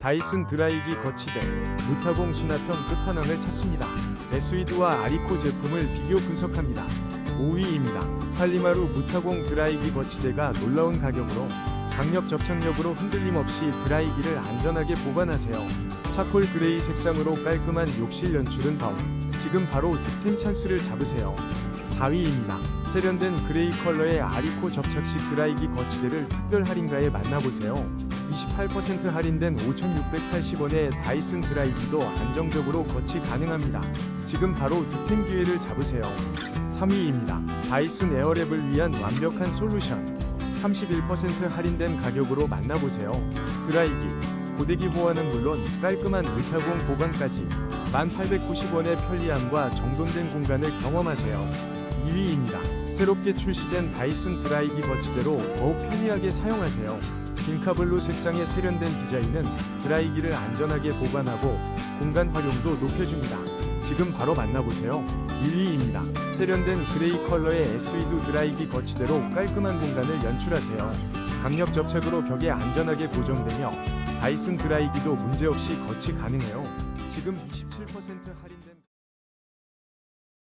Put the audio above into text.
다이슨 드라이기 거치대 무타공 수납형 끝판왕을 찾습니다. 에스위드와 아리코 제품을 비교 분석합니다. 5위입니다. 살리마루 무타공 드라이기 거치대가 놀라운 가격으로 강력 접착력으로 흔들림 없이 드라이기를 안전하게 보관하세요. 차콜 그레이 색상으로 깔끔한 욕실 연출은 다운. 지금 바로 득템 찬스를 잡으세요. 4위입니다. 세련된 그레이 컬러의 아리코 접착식 드라이기 거치대를 특별 할인가에 만나보세요. 28% 할인된 5,680원의 다이슨 드라이기도 안정적으로 거치 가능합니다. 지금 바로 득템 기회를 잡으세요. 3위입니다. 다이슨 에어랩을 위한 완벽한 솔루션. 31% 할인된 가격으로 만나보세요. 드라이기, 고데기 호환은 물론 깔끔한 을타공 보관까지 1,890원의 편리함과 정돈된 공간을 경험하세요. 2위입니다. 새롭게 출시된 다이슨 드라이기 거치대로 더욱 편리하게 사용하세요. 빈카블루 색상의 세련된 디자인은 드라이기를 안전하게 보관하고 공간 활용도 높여줍니다. 지금 바로 만나보세요. 1위입니다. 세련된 그레이 컬러의 에스위드 드라이기 거치대로 깔끔한 공간을 연출하세요. 강력 접착으로 벽에 안전하게 고정되며 다이슨 드라이기도 문제없이 거치 가능해요. 지금 27% 할인된